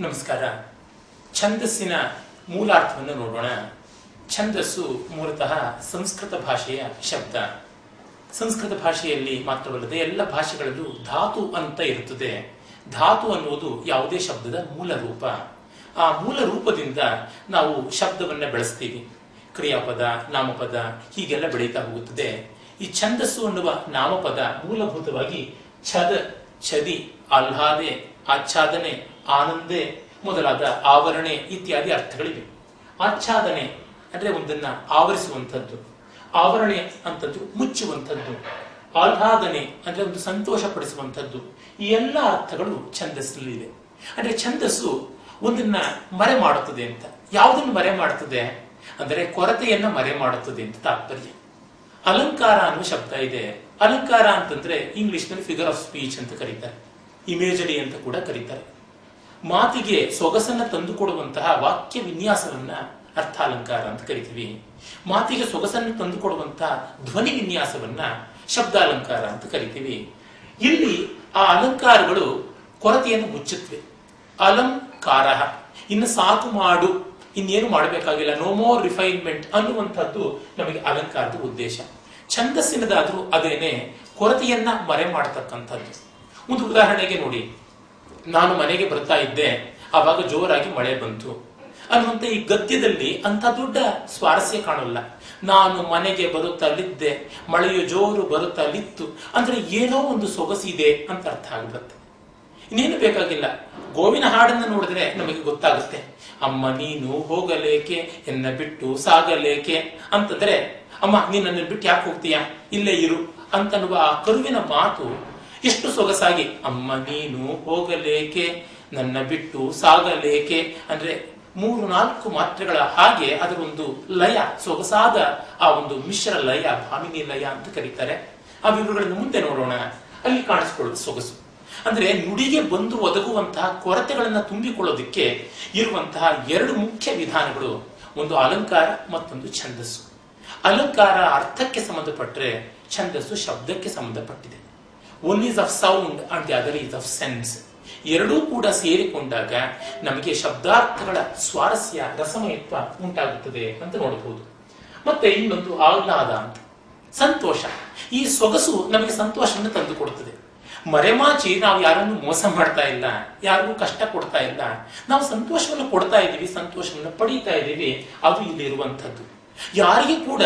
ನಮಸ್ಕಾರ. ಛಂದಸ್ಸಿನ ಮೂಲಾರ್ಥವನ್ನು ನೋಡೋಣ. ಛಂದಸ್ಸು ಮೂಲತಃ ಸಂಸ್ಕೃತ ಭಾಷೆಯ ಶಬ್ದ. ಸಂಸ್ಕೃತ ಭಾಷೆಯಲ್ಲಿ ಮಾತ್ರವಲ್ಲದೆ ಎಲ್ಲ ಭಾಷೆಗಳಲ್ಲೂ ಧಾತು ಅಂತ ಇರುತ್ತದೆ. ಧಾತು ಅನ್ನುವುದು ಯಾವುದೇ ಶಬ್ದದ ಮೂಲ ರೂಪ ಆ ಮೂಲ ರೂಪದಿಂದ ನಾವು ಶಬ್ದವನ್ನ ಬೆಳೆಸ್ತೀವಿ. ಕ್ರಿಯಾಪದ, ನಾಮಪದ ಹೀಗೆಲ್ಲ ಬೆಳೀತಾ ಹೋಗುತ್ತದೆ. ಈ ಛಂದಸ್ಸು ಅನ್ನುವ ನಾಮಪದ ಮೂಲಭೂತವಾಗಿ ಛದ, ಛದಿ, ಆಹ್ಲಾದೆ, ಆಚ್ಛಾದನೆ ಆನಂದೆ ಮೊದಲಾದ ಆವರಣೆ ಇತ್ಯಾದಿ ಅರ್ಥಗಳಿವೆ. ಆಚ್ಛಾದನೆ ಅಂದರೆ ಒಂದನ್ನ ಆವರಿಸುವಂಥದ್ದು, ಆವರಣೆ ಅಂತದ್ದು ಮುಚ್ಚುವಂಥದ್ದು, ಆಹ್ಲಾದನೆ ಅಂದರೆ ಒಂದು ಸಂತೋಷ ಪಡಿಸುವಂಥದ್ದು ಈ ಎಲ್ಲ ಅರ್ಥಗಳು ಛಂದಸ್ಸಲ್ಲಿವೆ ಅಂದರೆ ಛಂದಸ್ಸು ಒಂದನ್ನ ಮರೆ ಮಾಡುತ್ತದೆ ಅಂತ. ಯಾವುದನ್ನು ಮರೆ ಮಾಡುತ್ತದೆ ಅಂದರೆ ಕೊರತೆಯನ್ನ ಮರೆ ಮಾಡುತ್ತದೆ ಅಂತ ತಾತ್ಪರ್ಯ. ಅಲಂಕಾರ ಅನ್ನುವ ಶಬ್ದ ಇದೆ. ಅಲಂಕಾರ ಅಂತಂದ್ರೆ ಇಂಗ್ಲಿಷ್ನಲ್ಲಿ ಫಿಗರ್ ಆಫ್ ಸ್ಪೀಚ್ ಅಂತ ಕರೀತಾರೆ. ಇಮೇಜರಿ ಅಂತ ಕೂಡ ಕರೀತಾರೆ. ಮಾತಿಗೆ ಸೊಗಸನ್ನ ತಂದುಕೊಡುವಂತಹ ವಾಕ್ಯ ವಿನ್ಯಾಸವನ್ನ ಅರ್ಥಾಲಂಕಾರ ಅಂತ ಕರಿತೀವಿ. ಮಾತಿಗೆ ಸೊಗಸನ್ನು ತಂದುಕೊಡುವಂತಹ ಧ್ವನಿ ವಿನ್ಯಾಸವನ್ನ ಶಬ್ದಾಲಂಕಾರ ಅಂತ ಕರಿತೀವಿ. ಇಲ್ಲಿ ಆ ಅಲಂಕಾರಗಳು ಕೊರತೆಯನ್ನು ಮುಚ್ಚುತ್ತವೆ ಅಲಂಕಾರ ಇನ್ನು ಸಾಕು ಮಾಡು. ಇನ್ನೇನು ಮಾಡಬೇಕಾಗಿಲ್ಲ. ನೋ ಮೋರ್ ರಿಫೈನ್ಮೆಂಟ್ ಅನ್ನುವಂಥದ್ದು ನಮಗೆ ಅಲಂಕಾರದ ಉದ್ದೇಶ. ಛಂದಸ್ಸಿನದಾದರೂ ಅದೇನೆ ಕೊರತೆಯನ್ನ ಮರೆ ಮಾಡತಕ್ಕಂಥದ್ದು ಒಂದು ಉದಾಹರಣೆಗೆ ನೋಡಿ. ನಾನು ಮನೆಗೆ ಬರ್ತಾ ಇದ್ದೆ. ಆವಾಗ ಜೋರಾಗಿ ಮಳೆ ಬಂತು. ಅನ್ನುವಂಥ ಈ ಗದ್ಯದಲ್ಲಿ ಅಂತ ದೊಡ್ಡ ಸ್ವಾರಸ್ಯ ಕಾಣಲ್ಲ. ನಾನು ಮನೆಗೆ ಬರುತ್ತಲಿದ್ದೆ. ಮಳೆಯು ಜೋರು ಬರುತ್ತಲಿತ್ತು. ಅಂದ್ರೆ ಏನೋ ಒಂದು ಸೊಗಸಿದೆ ಅಂತ ಅರ್ಥ ಆಗ್ಬಿಡುತ್ತೆ ಇನ್ನೇನು ಬೇಕಾಗಿಲ್ಲ. ಗೋವಿನ ಹಾಡನ್ನು ನೋಡಿದ್ರೆ ನಮಗೆ ಗೊತ್ತಾಗುತ್ತೆ. ಅಮ್ಮ, ನೀನು ಹೋಗಲೇಕೆ? ಎನ್ನ ಬಿಟ್ಟು ಸಾಗಲೇಕೆ? ಅಂತಂದ್ರೆ, ಅಮ್ಮ ನೀನು ಬಿಟ್ಟು ಯಾಕೆ ಹೋಗ್ತೀಯಾ? ಇಲ್ಲೇ ಇರು. ಅಂತನ್ನುವ ಆ ಕರುವಿನ ಮಾತು ಎಷ್ಟು ಸೊಗಸಾಗಿ, ಅಮ್ಮ ನೀನು ಹೋಗಲೇಕೆ? ನನ್ನ ಬಿಟ್ಟು ಸಾಗಲೇಕೆ? ಅಂದ್ರೆ ಮೂರು, ನಾಲ್ಕು ಮಾತ್ರೆಗಳ ಹಾಗೆ ಅದರ ಒಂದು ಲಯ, ಸೊಗಸಾದ ಆ ಒಂದು ಮಿಶ್ರ ಲಯ, ಭಾಮಿನಿ ಲಯ ಅಂತ ಕರೀತಾರೆ. ಆ ವಿವರಗಳನ್ನು ಮುಂದೆ ನೋಡೋಣ. ಅಲ್ಲಿ ಕಾಣಿಸ್ಕೊಳ್ಳೋದು ಸೊಗಸು. ಅಂದ್ರೆ ನುಡಿಗೆ ಬಂದು ಒದಗುವಂತಹ ಕೊರತೆಗಳನ್ನ ತುಂಬಿಕೊಳ್ಳೋದಕ್ಕೆ ಇರುವಂತಹ ಎರಡು ಮುಖ್ಯ ವಿಧಾನಗಳು. ಒಂದು ಅಲಂಕಾರ, ಮತ್ತೊಂದು ಛಂದಸ್ಸು. ಅಲಂಕಾರ ಅರ್ಥಕ್ಕೆ ಸಂಬಂಧಪಟ್ಟರೆ ಛಂದಸ್ಸು ಶಬ್ದಕ್ಕೆ ಸಂಬಂಧಪಟ್ಟಿದೆ. One is of sound and the other is of sense ಎರಡೂ ಕೂಡ ಸೇರಿಕೊಂಡಾಗ ನಮಗೆ ಶಬ್ದಾರ್ಥಗಳ ಸ್ವಾರಸ್ಯ, ರಸಮಯತ್ವ ಉಂಟಾಗುತ್ತದೆ ಅಂತ ನೋಡಬಹುದು. ಮತ್ತೆ ಇನ್ನೊಂದು ಆಹ್ಲಾದ ಅಂತ ಸಂತೋಷ. ಈ ಸೊಗಸು ನಮಗೆ ಸಂತೋಷವನ್ನು ತಂದುಕೊಡುತ್ತದೆ. ಮರೆಮಾಚಿ ನಾವು ಯಾರನ್ನು ಮೋಸ ಮಾಡ್ತಾ ಇಲ್ಲ, ಯಾರಿಗೂ ಕಷ್ಟ ಕೊಡ್ತಾ ಇಲ್ಲ. ನಾವು ಸಂತೋಷವನ್ನು ಕೊಡ್ತಾ ಇದ್ದೀವಿ, ಸಂತೋಷವನ್ನು ಪಡೀತಾ ಇದ್ದೀವಿ, ಅದು ಇಲ್ಲಿರುವಂಥದ್ದು. ಯಾರಿಗೂ ಕೂಡ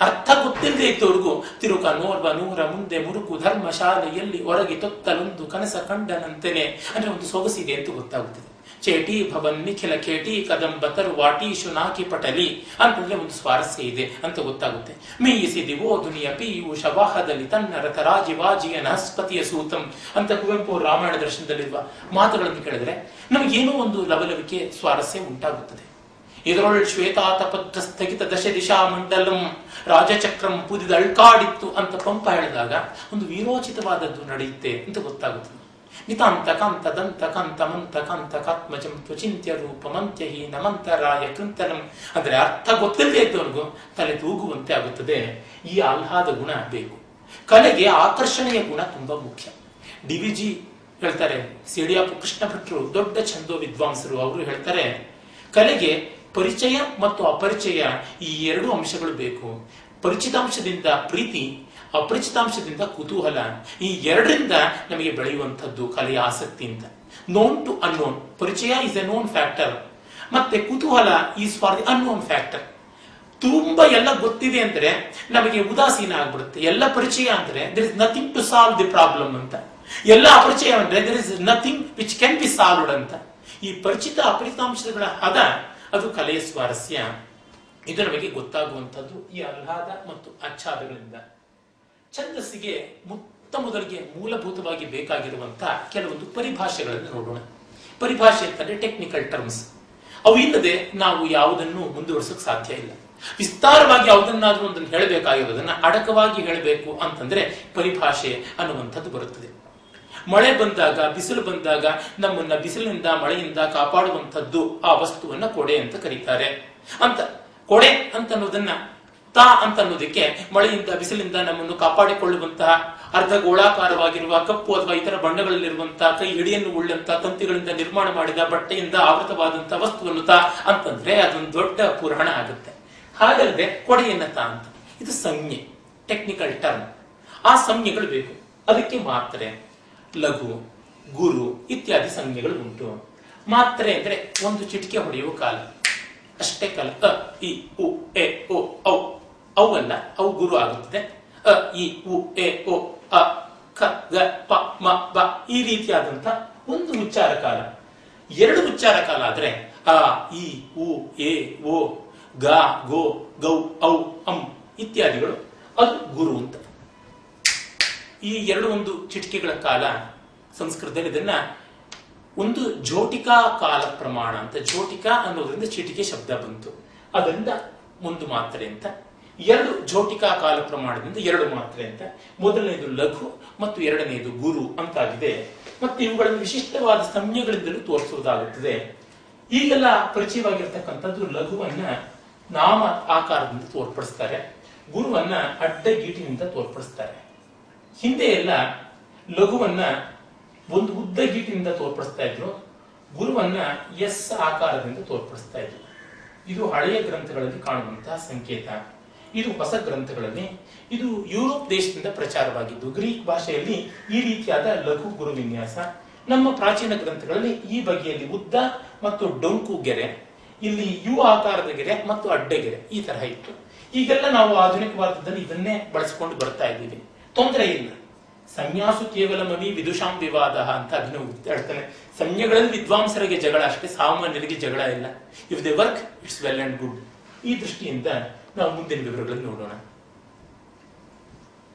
ಅರ್ಥ ಗೊತ್ತಿಲ್ಲದೆ ಇದ್ದವರಿಗೂ ತಿರುಕ ನೋರ್ವ ನೂರ ಮುಂದೆ ಮುರುಕು ಧರ್ಮ ಶಾಲೆಯಲ್ಲಿ ಹೊರಗೆ ತೊತ್ತಲೊಂದು ಕನಸ ಕಂಡನಂತೆನೆ. ಅಂದ್ರೆ ಒಂದು ಸೊಗಸಿದೆ ಅಂತ ಗೊತ್ತಾಗುತ್ತದೆ. ಚೇಟಿ ಭವನ್ ನಿಖಿಲ ಕೇಟಿ ಕದಂಬ ವಾಟಿ ಶುನಾಕಿ ಪಟಲಿ ಅಂತಂದ್ರೆ ಒಂದು ಸ್ವಾರಸ್ಯ ಇದೆ ಅಂತ ಗೊತ್ತಾಗುತ್ತೆ. ಮೀಯಿಸಿ ದಿವೋ ದುನಿಯ ಪಿಯು ವಾಹದಲ್ಲಿ ತನ್ನ ರಥ ರಾಜಿವಾಜಿಯ ನಹಸ್ಪತಿಯ ಸೂತಂ ಅಂತ ಕುವೆಂಪು ರಾಮಾಯಣ ದರ್ಶನದಲ್ಲಿರುವ ಮಾತುಗಳನ್ನು ಕೇಳಿದ್ರೆ ನಮಗೇನೋ ಒಂದು ಲವಲವಿಕೆ ಸ್ವಾರಸ್ಯ ಉಂಟಾಗುತ್ತದೆ. ಇದರೊಳ್ ಶ್ವೇತಾತಪತ್ರ ಸ್ಥಗಿತ ದಶ ದಿಶಾ ಮಂಡಲಂ ರಾಜಚಕ್ರಂ ಪುದಿದ ಅಳ್ಕಾಡಿತ್ತು ಅಂತ ಪಂಪ ಹೇಳಿದಾಗ ಒಂದು ವಿರೋಚಿತವಾದದ್ದು ನಡೆಯುತ್ತೆ ಅಂತ ಗೊತ್ತಾಗುತ್ತದೆ ನಿತಾಂತ ಕಾಂತ ದಂತ ಕಾಂತ ಮಂತ ಕಾಂತ ಕಾತ್ಮಜಂ ತ್ವಚಿಂತ್ಯ ರೂಪ ಮಂತ್ಯಹಿ ನಮಂತ ರಾಯ ಕೃಂತನಂ ಅಂದ್ರೆ ಅರ್ಥ ಗೊತ್ತಿಲ್ಲದೆ ಇದ್ದವನಿಗೂ ತಲೆ ತೂಗುವಂತೆ ಆಗುತ್ತದೆ. ಈ ಆಹ್ಲಾದ ಗುಣ ಬೇಕು. ಕಲೆಗೆ ಆಕರ್ಷಣೆಯ ಗುಣ ತುಂಬಾ ಮುಖ್ಯ. ಡಿ ವಿ ಜಿ ಹೇಳ್ತಾರೆ, ಸಿಡಿಯಾಪು ಕೃಷ್ಣ ಭಟ್ರು ದೊಡ್ಡ ಛಂದೋ ವಿದ್ವಾಂಸರು, ಅವರು ಹೇಳ್ತಾರೆ, ಕಲೆಗೆ ಪರಿಚಯ ಮತ್ತು ಅಪರಿಚಯ ಈ ಎರಡು ಅಂಶಗಳು ಬೇಕು. ಪರಿಚಿತಾಂಶದಿಂದ ಪ್ರೀತಿ, ಅಪರಿಚಿತಾಂಶದಿಂದ ಕುತೂಹಲ. ಈ ಎರಡರಿಂದ ನಮಗೆ ಬೆಳೆಯುವಂಥದ್ದು ಕಲೆಯ ಆಸಕ್ತಿ ಅಂತ. ನೋನ್ ಟು ಅನ್ನೋನ್ ಪರಿಚಯ ಇಸ್ ಎ ನೋನ್ ಫ್ಯಾಕ್ಟರ್ ಮತ್ತೆ ಕುತೂಹಲ is for the unknown factor ತುಂಬಾ ಎಲ್ಲ ಗೊತ್ತಿದೆ ಅಂದ್ರೆ ನಮಗೆ ಉದಾಸೀನ ಆಗ್ಬಿಡುತ್ತೆ. ಎಲ್ಲ ಪರಿಚಯ ಅಂದ್ರೆ there is nothing to solve the problem ಅಂತ. ಎಲ್ಲ ಅಪರಿಚಯ ಅಂದ್ರೆ there is nothing which can be solved ಅಂತ. ಈ ಪರಿಚಿತ, ಅಪರಿಚಿತಾಂಶಗಳ ಹದ ಅದು ಕಲೆಯ ಸ್ವಾರಸ್ಯ ಇದು ನಮಗೆ ಗೊತ್ತಾಗುವಂಥದ್ದು ಈ ಆಹ್ಲಾದ ಮತ್ತು ಆಚ್ಛಾದಗಳಿಂದ. ಛಂದಸ್ಸಿಗೆ ಮುತ್ತ ಮೊದಲಿಗೆ ಮೂಲಭೂತವಾಗಿ ಬೇಕಾಗಿರುವಂತಹ ಕೆಲವೊಂದು ಪರಿಭಾಷೆಗಳನ್ನು ನೋಡೋಣ. ಪರಿಭಾಷೆ ಅಂತಂದ್ರೆ ಟೆಕ್ನಿಕಲ್ ಟರ್ಮ್ಸ್ ಅವು ಇಲ್ಲದೆ ನಾವು ಯಾವುದನ್ನು ಮುಂದುವರಿಸೋಕೆ ಸಾಧ್ಯ ಇಲ್ಲ. ವಿಸ್ತಾರವಾಗಿ ಯಾವುದನ್ನಾದ್ರೂ ಒಂದನ್ನು ಹೇಳಬೇಕಾಗಿರೋದನ್ನ ಅಡಕವಾಗಿ ಹೇಳಬೇಕು ಅಂತಂದ್ರೆ ಪರಿಭಾಷೆ ಅನ್ನುವಂಥದ್ದು ಬರುತ್ತದೆ. ಮಳೆ ಬಂದಾಗ, ಬಿಸಿಲು ಬಂದಾಗ, ನಮ್ಮನ್ನ ಬಿಸಿಲಿನಿಂದ, ಮಳೆಯಿಂದ ಕಾಪಾಡುವಂಥದ್ದು ಆ ವಸ್ತುವನ್ನ ಕೊಡೆ ಅಂತ ಕರೀತಾರೆ. ಅಂತ, ಕೊಡೆ ಅಂತ ಅನ್ನೋದನ್ನ ತಾ ಅಂತ ಅನ್ನೋದಕ್ಕೆ ಮಳೆಯಿಂದ ಬಿಸಿಲಿಂದ ನಮ್ಮನ್ನು ಕಾಪಾಡಿಕೊಳ್ಳುವಂತಹ ಅರ್ಧ ಗೋಳಾಕಾರವಾಗಿರುವ, ಕಪ್ಪು ಅಥವಾ ಇತರ ಬಣ್ಣಗಳಲ್ಲಿರುವಂತಹ ಕೈ ಹಿಡಿಯನ್ನು ಉಳ್ಳಂತಹ ತಂತಿಗಳಿಂದ ನಿರ್ಮಾಣ ಮಾಡಿದ, ಬಟ್ಟೆಯಿಂದ ಆವೃತವಾದಂತಹ ವಸ್ತುವನ್ನು ತಾ ಅಂತಂದ್ರೆ ಅದೊಂದು ದೊಡ್ಡ ಪುರಾಣ ಆಗುತ್ತೆ. ಹಾಗಲ್ಲದೆ ಕೊಡೆಯನ್ನ ತಾ ಅಂತ. ಇದು ಸಂಜ್ಞೆ ಟೆಕ್ನಿಕಲ್ ಟರ್ಮ್ ಆ ಸಂಜ್ಞೆಗಳು ಬೇಕು. ಅದಕ್ಕೆ ಮಾತ್ರೆ ಲಘು, ಗುರು ಇತ್ಯಾದಿ ಸಂಜ್ಞೆಗಳು ಉಂಟು. ಮಾತ್ರೆ ಅಂದ್ರೆ ಒಂದು ಚಿಟಿಕೆ ಹೊಡೆಯುವ ಕಾಲ. ಅಷ್ಟೇ ಕಾಲ. ಅ, ಇ, ಉ, ಎ, ಓ, ಔ. ಅವೆಲ್ಲ ಅವು ಗುರು ಆಗುತ್ತದೆ. ಅ, ಇ, ಉ, ಎ, ಓ, ಅ ಖ ಗ, ಪ, ಮ, ಬ ಈ ರೀತಿಯಾದಂತ ಒಂದು ಉಚ್ಚಾರ ಕಾಲ. ಎರಡು ಉಚ್ಚಾರ ಕಾಲ ಆದ್ರೆ ಅ, ಇ, ಉ, ಎ, ಓ, ಗ, ಗೋ, ಗೌ, ಔ, ಅಂ ಇತ್ಯಾದಿಗಳು. ಅದು ಗುರು ಅಂತ. ಈ ಎರಡು ಒಂದು ಚಿಟಿಕೆಗಳ ಕಾಲ ಸಂಸ್ಕೃತದಲ್ಲಿ ಇದನ್ನ ಒಂದು ಜೋಟಿಕಾ ಕಾಲ ಪ್ರಮಾಣ ಅಂತ ಜೋಟಿಕಾ ಅನ್ನೋದ್ರಿಂದ ಚಿಟಿಕೆ ಶಬ್ದ ಬಂತು. ಅದರಿಂದ ಒಂದು ಮಾತ್ರೆ ಅಂತ, ಎರಡು ಜೋಟಿಕಾ ಕಾಲ ಪ್ರಮಾಣದಿಂದ ಎರಡು ಮಾತ್ರೆ ಅಂತ, ಮೊದಲನೇದು ಲಘು ಮತ್ತು ಎರಡನೆಯದು ಗುರು ಅಂತಾಗಿದೆ. ಮತ್ತು ಇವುಗಳನ್ನು ವಿಶಿಷ್ಟವಾದ ಸಂಜ್ಞೆಗಳಿಂದಲೂ ತೋರಿಸುವುದಾಗುತ್ತದೆ. ಈಗೆಲ್ಲ ಪರಿಚಯವಾಗಿರ್ತಕ್ಕಂಥದ್ದು ಲಘುವನ್ನ ನಾಮ ಆಕಾರದಿಂದ ತೋರ್ಪಡಿಸ್ತಾರೆ. ಗುರುವನ್ನ ಅಡ್ಡಗೀಟಿನಿಂದ ತೋರ್ಪಡಿಸ್ತಾರೆ. ಹಿಂದೆ ಎಲ್ಲ ಲಘುವನ್ನ ಒಂದು ಉದ್ದ ಗೀಟಿನಿಂದ ತೋರ್ಪಡಿಸ್ತಾ ಇದ್ರು, ಗುರುವನ್ನ ಎಸ್ ಆಕಾರದಿಂದ ತೋರ್ಪಡಿಸ್ತಾ ಇದ್ರು. ಇದು ಹಳೆಯ ಗ್ರಂಥಗಳಲ್ಲಿ ಕಾಣುವಂತಹ ಸಂಕೇತ. ಇದು ಹೊಸ ಗ್ರಂಥಗಳಲ್ಲಿ, ಇದು ಯುರೋಪ್ ದೇಶದಿಂದ ಪ್ರಚಾರವಾಗಿದ್ದು, ಗ್ರೀಕ್ ಭಾಷೆಯಲ್ಲಿ ಈ ರೀತಿಯಾದ ಲಘು ಗುರು ವಿನ್ಯಾಸ ನಮ್ಮ ಪ್ರಾಚೀನ ಗ್ರಂಥಗಳಲ್ಲಿ ಈ ಬಗೆಯಲ್ಲಿ ಉದ್ದ ಮತ್ತು ಡೊಂಕು ಗೆರೆ, ಇಲ್ಲಿ ಯು ಆಕಾರದ ಗೆರೆ ಮತ್ತು ಅಡ್ಡಗೆರೆ ಈ ತರಹ ಇತ್ತು. ಈಗೆಲ್ಲ ನಾವು ಆಧುನಿಕವಾದದಲ್ಲಿ ಇದನ್ನೇ ಬಳಸಿಕೊಂಡು ಬರ್ತಾ ಇದ್ದೀವಿ. ತೊಂದರೆ ಇಲ್ಲ. ಸನ್ಯಾಸು ಕೇವಲ ಮವಿ ವಿದುಷಾಂ ವಿವಾದ ಅಂತ ಅಭಿನವ್ ಹೇಳ್ತಾನೆ. ಸಂಜ್ಞೆಗಳಲ್ಲಿ ವಿದ್ವಾಂಸರಿಗೆ ಜಗಳ ಅಷ್ಟೇ, ಸಾಮಾನ್ಯರಿಗೆ ಜಗಳ ಇಲ್ಲ. If they work it's well and good ಈ ದೃಷ್ಟಿಯಿಂದ ನಾವು ಮುಂದಿನ ವಿವರಗಳನ್ನು ನೋಡೋಣ.